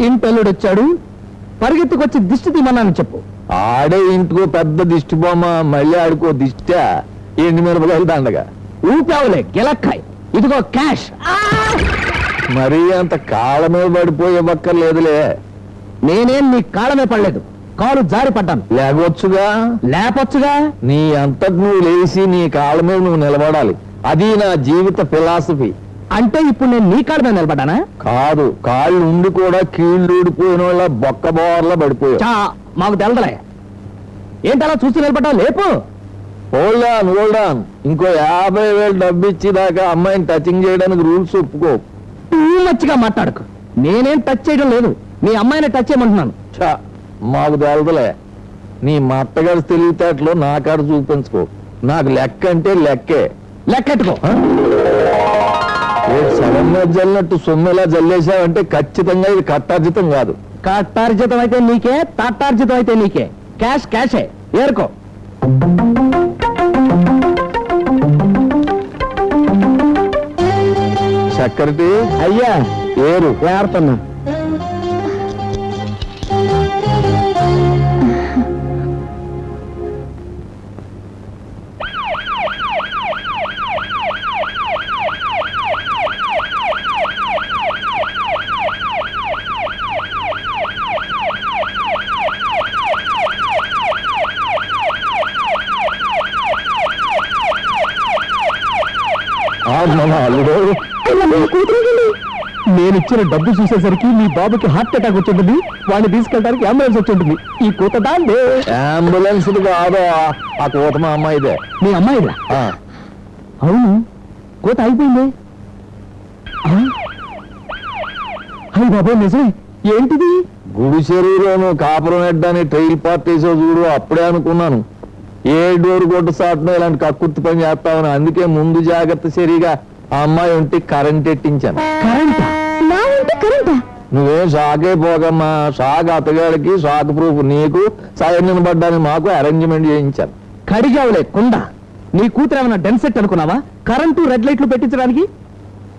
ఇంటల్లుడు వచ్చాడు పరిగెత్తుకొచ్చి దిష్టి తీమన్నాను చెప్పు. ఆడే ఇంటికో పెద్ద దిష్టి బొమ్మ మళ్ళీ ఆడుకో దిష్ట ఎండి మిరపకాయలు దండగా. ఊపావులే గిలక్కాయ్. ఇదిగో క్యాష్. మరీ అంత కాళ్ళ మీద పడిపోయే బక్కర్లేదులే నేనేం నీ కాళ్ళమే పడలేదు. కాలు జారి పడ్డాను. లేగొచ్చుగా లేపొచ్చుగా? నీ అంతటి నువ్వు లేచి నీ కాళ్ళ మీద నువ్వు నిలబడాలి. అది నా జీవిత ఫిలాసఫీ. అంటే ఇప్పుడు నేను నీ కాళ్ళ మీద నిలబడ్డానా? కాదు కాళ్ళు ఉండి కూడా కీళ్ళు ఊడిపోయిన వాళ్ళ బొక్క బోర్లా పడిపోయావు. చా మాకు తెలదలే. ఏంటలా చూస్తూ నిలబడ్డావు? లేపు. హోల్డ్ ఆన్ హోల్డ్ ఆన్ ఇంకో యాభై వేలు డబ్బు ఇచ్చేదాకా అమ్మాయిని టచింగ్ చేయడానికి రూల్స్ ఒప్పుకో. టూ మచ్చిగా మాట్లాడకు. నేనేం టచ్ చేయడం లేదు. నీ అమ్మాయిని టచ్ చేయమంటున్నాను. ఛా, మాకు తెలదలే. నీ మా అత్తగారి తెలివితేటలు నా కాడ చూపించుకో. నాకు లెక్క అంటే లెక్కే. లెక్కెట్టుకో మీద జల్లినట్టు సొమ్మెలా జల్లేసావంటే ఖచ్చితంగా ఇది కట్టార్జితం కాదు. కట్టార్జితం అయితే నీకే తట్టార్జితం అయితే నీకే. క్యాష్ క్యాషే. ఏరుకో. సెక్రటరీ అయ్యా. ఏరు. ఏరుతున్నా నేను ఇచ్చిన డబ్బు చూసేసరికి మీ బాబుకి హార్ట్ అటాక్ వచ్చింటుంది వాడిని తీసుకెళ్ళడానికి అంబులెన్స్ వచ్చింటుంది ఈ కూత దాందే అంబులెన్స్ కాదు ఆ కూత మా అమ్మాయిదే మీ అమ్మాయిదా అవును కోత అయిపోయింది అయ్యి బాబాయ్ నిజమే ఏంటిది గుడి చెరువులోను కాపురం ఎడ్డాని ట్రైల్ పార్టీసో చూడు అప్పుడే అనుకున్నాను ఏ డోర్ కొట్టు సాటునో ఇలాంటి కక్కుర్తి పని చేస్తామని అందుకే ముందు జాగ్రత్త సరిగా ఆ అమ్మాయి ఉంటే కరెంట్ ఎట్టించాను. కరెంట్? నా ఇంటి కరెంటా? నువ్వేం షాక్ అయిపోకమ్మా. షాక్ అత్తగారికి షాక్ ప్రూఫ్ నీకు సైన్ నిలబడ్డానికి మాకు అరేంజ్మెంట్ చేయించాను. కడిగావులే కుండ. నీ కూతురు ఏమైనా డెన్సెట్ అనుకున్నావా? కరెంటు రెడ్ లైట్లు పెట్టించడానికి?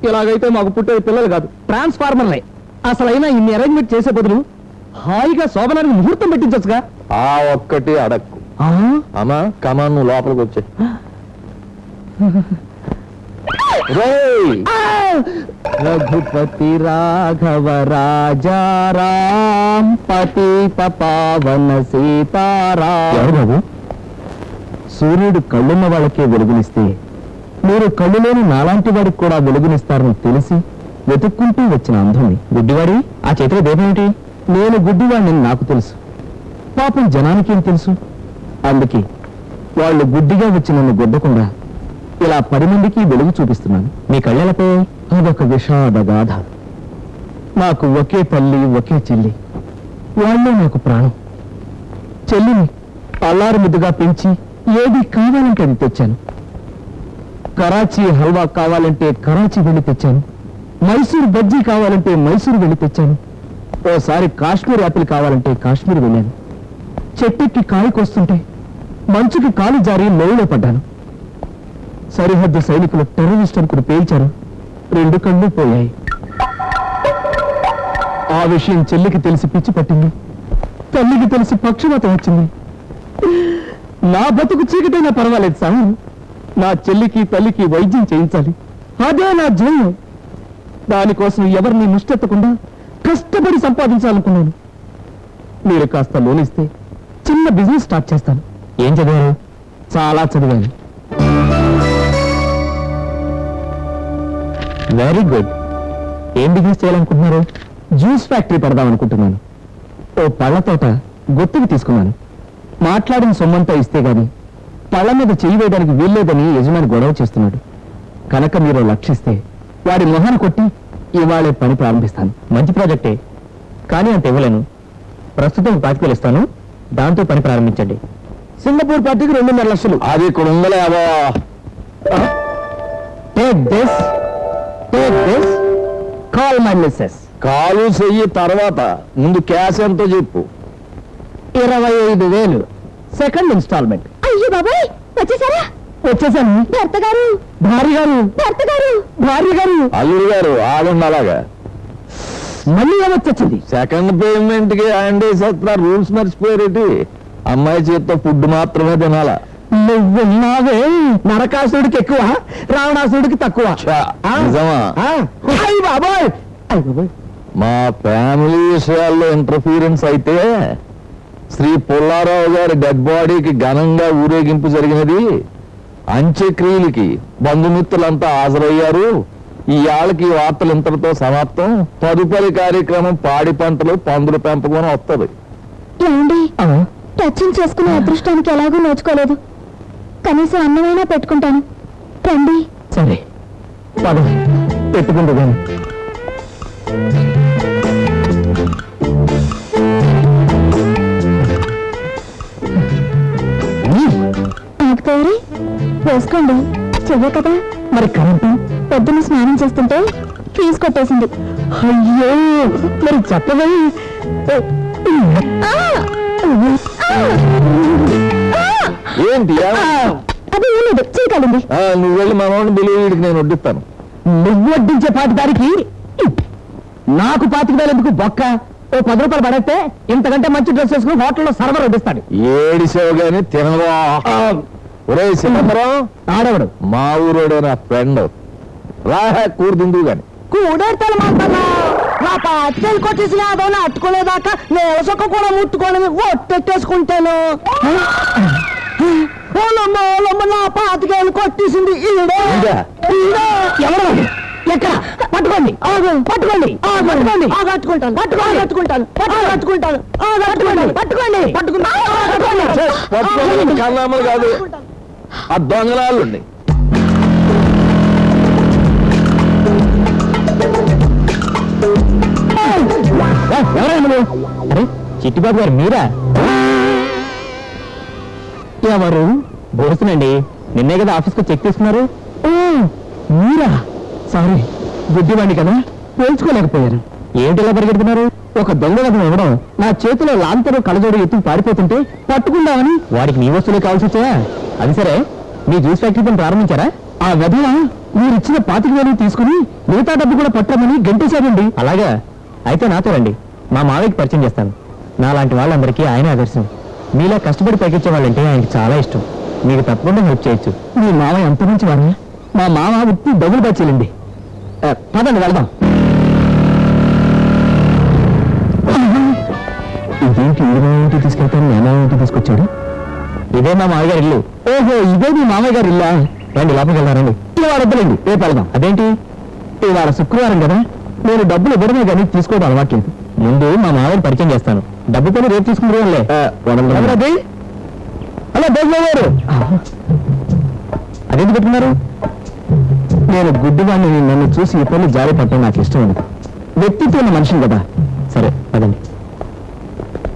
ఇలాగైతే మాకు పుట్టేది పిల్లలు కాదు ట్రాన్స్ఫార్మర్లే. అసలైనా ఇన్ని అరేంజ్మెంట్ చేసే బదులు హాయిగా శోభనానికి ముహూర్తం పెట్టించచ్చుగా? ఆ ఒక్కటి అడక్కు? అమ్మా కమాన్ నువ్వు లోపలికి వచ్చే. రఘుపతి రాఘవ రాజారాం పతిత పావన సీతారాం. సూర్యుడు కళ్ళున్న వాళ్ళకే వెలుగునిస్తే మీరు కళ్ళు లేని నాలాంటి వాడికి కూడా వెలుగునిస్తారని తెలిసి వెతుక్కుంటూ వచ్చిన అంధుని గుడ్డివాడి ఆ చేతిలో దేవేమిటి నేను గుడ్డివాడిని నాకు తెలుసు. పాపం జనానికేం తెలుసు? అందుకే వాళ్ళు గుడ్డిగా వచ్చి నన్ను గుద్దకుండా ఇలా పది మందికి వెలుగు చూపిస్తున్నాను. మీ కళ్ళలపై అదొక విషాద గాథ నాకు ఒకే తల్లి ఒకే చెల్లి. వాళ్ళే నాకు ప్రాణం. చెల్లిని అల్లారు ముద్దుగా పెంచి ఏది కావాలంటే అది తెచ్చాను. కరాచీ హల్వా కావాలంటే కరాచీ వెళ్ళి తెచ్చాను. మైసూర్ బజ్జీ కావాలంటే మైసూర్ వెళ్ళి తెచ్చాను. ఓసారి కాశ్మీర్ యాపిల్ కావాలంటే కాశ్మీర్ వెళ్ళాను. చెట్టెక్కి కాయకొస్తుంటే మంచుకి కాలు జారి లోయలో పడ్డాను. సరిహద్దు సైనికులు టెర్రరిస్ట్ అనుకుని పేల్చారు. రెండు కళ్ళు పోయాయి. ఆ విషయం చెల్లికి తెలిసి పిచ్చి పట్టింది. తల్లికి తెలిసి పక్షపాతం వచ్చింది. నా బతుకు చీకటైనా పర్వాలేదు సార్ నా చెల్లికి తల్లికి వైద్యం చేయించాలి. అదే నా ధ్యేయం. దానికోసం ఎవరిని ముష్టెత్తకుండా కష్టపడి సంపాదించాలనుకున్నాను. మీరు కాస్త లోనిస్తే చిన్న బిజినెస్ స్టార్ట్ చేస్తాను. ఏం చదివారు? చాలా చదివాను. వెరీ గుడ్ ఏం బిజినెస్ చేయాలనుకుంటున్నారు? జ్యూస్ ఫ్యాక్టరీ పెడదాం అనుకుంటున్నాను. ఓ పళ్ళ తోట గుర్తుకు తీసుకున్నాను. మాట్లాడిన సొమ్మంతా ఇస్తే గాని పళ్ళ మీద చెయ్యి వేయడానికి వీల్లేదని యజమాని గొడవ చేస్తున్నాడు. కనుక మీరు లక్షిస్తే వాడి మొహన కొట్టి ఇవాళే పని ప్రారంభిస్తాను. మంచి ప్రాజెక్టే కానీ అంత ఇవ్వలేను. ప్రస్తుతం పాతికలు ఇస్తాను. దాంతో పని ప్రారంభించండి. సింగపూర్ పార్టీకి రెండున్నర లక్షలు. అది ఇక్కడ ఉందలే అబో take this take this call my Mrs call చెయ్యి తర్వాత. ముందు క్యాష్ ఎంతో చెప్పు. ఇరవై ఐదు వేలు. సెకండ్ ఇన్స్టాల్మెంట్ అయ్యో బాబాయ్! వచ్చేసారా? వచ్చేసాను. భర్త గారు! భార్య గారు. భర్త గారు! భార్య గారు. అల్లుడు గారు ఆగండి అలాగా. మళ్ళీ ఏమొచ్చింది సెకండ్ పేమెంట్కి హ్యాండ్ వేసేస్తున్నారు రూల్స్ మర్చిపోయారేటి అమ్మాయి చేత్తో ఫుడ్ మాత్రమే తినాలా? నువ్వున్నావే నరకాసుడికి ఎక్కువ రావణాసుడికి తక్కువ? నిజమా? బాబోయ్! మా ఫ్యామిలీ విషయాల్లో ఇంటర్ఫీరెన్స్ అయితే శ్రీ పుల్లారావు గారి డెడ్ బాడీకి ఘనంగా ఊరేగింపు జరిగినది అంత్యక్రియలకి బంధుమిత్రులంతా హాజరయ్యారు. ఈ ఆళ్ళకి ఈ వార్తలు ఇంతటితో సమాప్తం. తదుపరి కార్యక్రమం పాడి పంటలు పందుల పెంపకం వస్తుంది టచింగ్ చేసుకునే అదృష్టానికి ఎలాగూ నోచుకోలేదు. కనీసం అన్నమైనా పెట్టుకుంటాను. రండి. సరే. పద. పెట్టుకుంటూ గాని ఆకుతారి వేసుకోండి. చెయ్య కదా. మరి కరెంటు? పొద్దున్న స్నానం చేస్తుంటే ఫీజు కొట్టేసింది. అయ్యో! మరి చెప్పవే! ఏంటి? అది ఏం లేదు. నువ్వు వెళ్ళి మనోడిని బిలివ్ వీడికి నేను వడ్డిస్తాను. నువ్వు వడ్డించే పాటిదారికి నాకు పాతిక వేలు ఎందుకు? బొక్క. ఓ పది రూపాయలు పడితే ఇంతకంటే మంచి డ్రెస్ వేసుకుని హోటల్లో సర్వర్ వడ్డిస్తాడు. ఏడిసావు గాని తినవా? ఒరే చిదంబరం ఆడవడు. మా ఊరోడే నా ఫ్రెండ్ రా కూర తిందువు గాని. కూడేడతాను మాట్లాడా పాతికేలు కొట్టేసిన అదోని అట్టుకోలేదాకా నేను సొక్క కూడా ముట్టుకొని ఒట్టెట్టేసుకుంటాను ఓలమ్మ ఓలమ్మ నా పాతికేలు కొట్టేసింది ఈడే. ఈడా? ఈడే. ఎవరు? ఎక్కడ పట్టుకోండి. పట్టుకోండి. పట్టుకోండి. పట్టుకోండి. కట్టుకుంటాను పట్టుకోండి. పట్టుకోండి. కన్నామలు కాదు. ఆ దొంగలాలు నువ్వు? అరే చిట్టిబాబు గారు మీరా? ఎవరు? బోసునండి. నిన్నే కదా ఆఫీస్కి చెక్ తీసుకున్నారు. మీరా? సారీ గుడ్డివాణ్ణి కదా పోల్చుకోలేకపోయారు ఏంటి ఇలా పరిగెడుతున్నారు? ఒక దొంగ కథను ఇవ్వడం నా చేతిలో లాంతరు కళ్ళజోడు ఎత్తుకు పారిపోతుంటే పట్టుకుందామని. వాడికి నీ వస్తువులే కావాల్సి వచ్చాయా? అది సరే మీ జ్యూస్ ఫ్యాక్టరీ పని ప్రారంభించారా? ఆ వెధవ మీరు ఇచ్చిన పాతిక వేలు తీసుకుని మిగతా డబ్బు కూడా పట్టమని గంటేశారండి అలాగా అయితే నాతో రండి. మా మావయ్యకి పరిచయం చేస్తాను. నాలాంటి వాళ్ళందరికీ ఆయన ఆదర్శం. మీలా కష్టపడి పైకిచ్చే వాళ్ళంటే ఆయనకి చాలా ఇష్టం. మీకు తప్పకుండా హెల్ప్ చేయొచ్చు. మీ మావయ్య ఎంత మంచి వారా మా మామ ఉత్తి డబ్బులు పచ్చేలండి పదండి వెళ్దాం. ఇదేంటి ఇంటి తీసుకెళ్తాను నేను ఇంటి తీసుకొచ్చాడు? ఇదే మా మామయ్య గారి ఇల్లు. ఓహో ఇదే మీ మామయ్య గారి ఇల్లా? రండి లోపలికి వెళ్దారండి ఇవాళ వద్దులేండి. రేపు వెళ్దాం. అదేంటి? ఇవాళ శుక్రవారం కదా? నేను డబ్బులు ఇవ్వడమే కానీ తీసుకోవడం అలవాట్లేదు ముందు మా మామయ్య పరిచయం చేస్తాను. డబ్బు పని రేపు ఎవరది హలో బేజ్లో గారు అదేంటి పెట్టుకున్నారు? నేను గుడ్డివాడిని నన్ను చూసి ఈ పనులు జారి పట్టడం నాకు ఇష్టం ఉండదు వ్యక్తిత్వం ఉన్న మనిషిని కదా. సరే పదండి.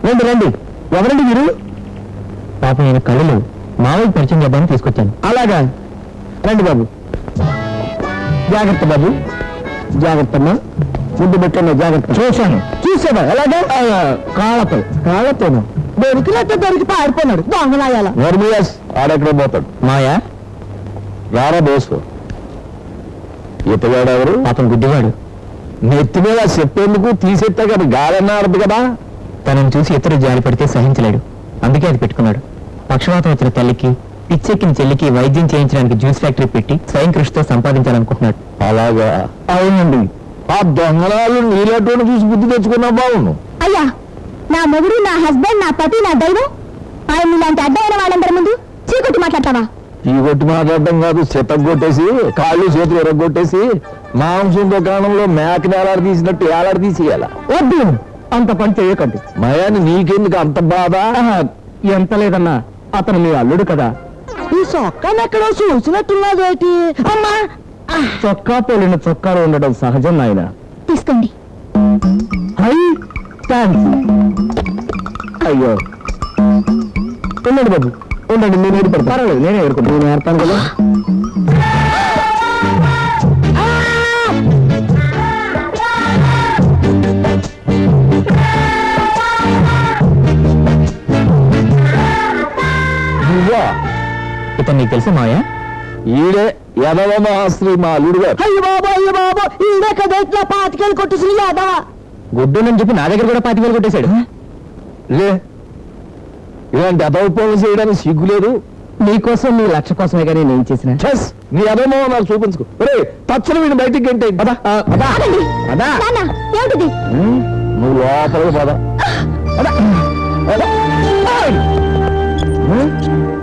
రండి రండి. ఎవరండి మీరు పాప నేను కళ్ళు మావయ్య పరిచయం చేద్దామని తీసుకొచ్చాను. అలాగా. రండి బాబు. జాగ్రత్త బాబు. జాగ్రత్త అమ్మా ముందు పెట్టండి జాగ్రత్త. చూశాను. చూసావా? ఎలాగా? కాళ్ళతో. కాళ్ళతోను? దొరికినట్టు దొరికి పారిపోయినాడు? దొంగలాయాల. నోర్మియాస్ ఆడెక్కడ పోతాడు. మాయా? రారా దోస్తు ఇతగాడెవరు పాపం గుడ్డివాడు. నెత్తి మీద చెప్పేందుకు తీసేస్తే కదా గాలన్నా ఆడదు కదా. తనని చూసి ఇతరు జాలి పడితే సహించలేడు. అందుకే అది పెట్టుకున్నాడు. పక్షవాతం వచ్చిన తల్లికి పిచ్చెక్కిన చెల్లికి వైద్యం చేయించడానికి జ్యూస్ ఫ్యాక్టరీ పెట్టి స్వయం కృషితో సంపాదించాలనుకుంటున్నాడు. అలాగా? అవునండి. ఆ దొంగలాలు నీలటువంటి చూసి బుద్ధి తెచ్చుకున్నా బాగుండు. అయ్యా నా మొగుడు నా హస్బెండ్ నా పతి నా దైవం ఆయన ఇలాంటి అడ్డమైన వాళ్ళందరి ముందు చీకొట్టి మాట్లాడతావా? ఈ కొట్టి మాట్లాడడం కాదు చెత్త కొట్టేసి కాళ్ళు చేతులు ఎరగొట్టేసి మాంసం దుకాణంలో మేకని ఏలాడి తీసినట్టు ఏలాడి తీసేయాల? వద్దు. అంత పని చేయకండి. మయాని నీకెందుకు అంత బాధ? ఎంత లేదన్నా అతను మీ అల్లుడు కదా. ఈ చొక్కాను ఎక్కడో చూసినట్టున్నదేటి అమ్మా చొక్కా పోలిన చొక్కాలు ఉండడం సహజం నాయన. తీసుకోండి. Hi thanks. అయ్యో. ఉండండి బాబు ఉండండి నేను ఏర్పడతాను పర్వాలేదు నేనే నేను ఏర్తాను కదా. నువ్వా ఇతను నీకు తెలుసు మాయా ఈడే యదవ మహాశ్రీ మా అల్లుడు గారు అయ్య బాబా అయ్య బాబా ఈడే కదా ఇట్లా పాతికేలు కొట్టేసి యాదవా గుడ్డునని చెప్పి నా దగ్గర కూడా పాతికేలు కొట్టేశాడు. లే ఇలాంటి అదౌపవం చేయడానికి సిగ్గులేదు నీకోసం నీ లక్ష కోసమే కానీ నేను చేసిన? చెస్ నీ అదమో నాకు చూపించుకో. ఒరే తచ్చలు వీడిని బయటికి గంటే పదా పదా. పదా. నువ్వు లోపలికి పద. పద.